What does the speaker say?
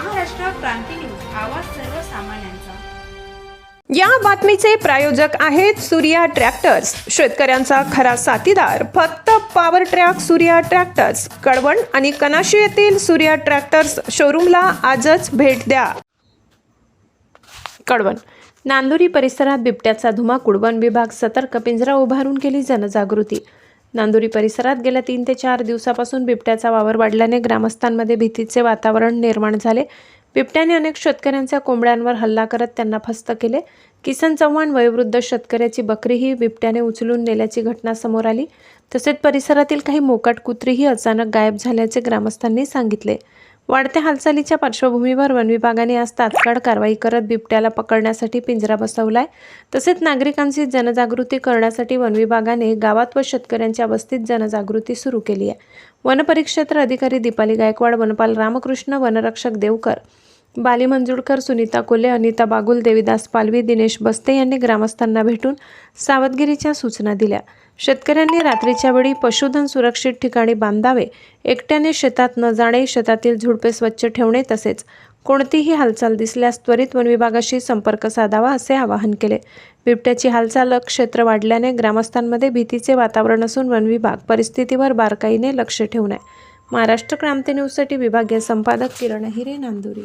क्रांती news आवाज सर्वसामान्यांचा. या बातमीचे प्रायोजक आहेत सूर्या ट्रॅक्टर्स. शेतकऱ्यांचा खरा साथीदार फक्त power track Surya tractors. Kalwan आणि कनाशी येथील सूर्या ट्रॅक्टर्स शोरूमला आजच भेट द्या. कळवण. नांदुरी परिसरात बिबट्याचा धुमाकूळ वन विभाग सतर्क पिंजरा उभारून केली जनजागृती. नांदुरी परिसरात गेल्या तीन ते चार दिवसापासून बिबट्याचा वावर वाढल्याने ग्रामस्थांमध्ये भीतीचे वातावरण निर्माण झाले. बिबट्याने अनेक शेतकऱ्यांच्या कोंबड्यांवर हल्ला करत त्यांना फस्त केले. किसन चव्हाण वयोवृद्ध शेतकऱ्याची बकरीही बिबट्याने उचलून नेल्याची घटना समोर आली. तसेच परिसरातील काही मोकाट कुत्रीही अचानक गायब झाल्याचे ग्रामस्थांनी सांगितले. वाढत्या हालचालीच्या पार्श्वभूमीवर वन विभागाने आज तात्काळ कारवाई करत बिबट्याला पकडण्यासाठी पिंजरा बसवलाय. तसेच नागरिकांची जनजागृती करण्यासाठी वन विभागाने गावात व शेतकऱ्यांच्या वस्तीत जनजागृती सुरू केली आहे. वनपरिक्षेत्र अधिकारी दीपाली गायकवाड वनपाल रामकृष्ण वनरक्षक देवकर बाली मंजुळकर सुनीता कोले अनिता बागुल देविदास पालवी दिनेश बस्ते यांनी ग्रामस्थांना भेटून सावधगिरीच्या सूचना दिल्या. शेतकऱ्यांनी रात्रीच्या वेळी पशुधन सुरक्षित ठिकाणी बांधावे एकट्याने शेतात न जाणे शेतातील झुडपे स्वच्छ ठेवणे तसेच कोणतीही हालचाल दिसल्यास त्वरित वन विभागाशी संपर्क साधावा असे आवाहन केले. बिबट्याची हालचाल क्षेत्र वाढल्याने ग्रामस्थांमध्ये भीतीचे वातावरण असून वन विभाग परिस्थितीवर बारकाईने लक्ष ठेवून आहे महाराष्ट्र क्रांती न्यूजसाठी विभागीय संपादक किरण हिरे नांदुरी.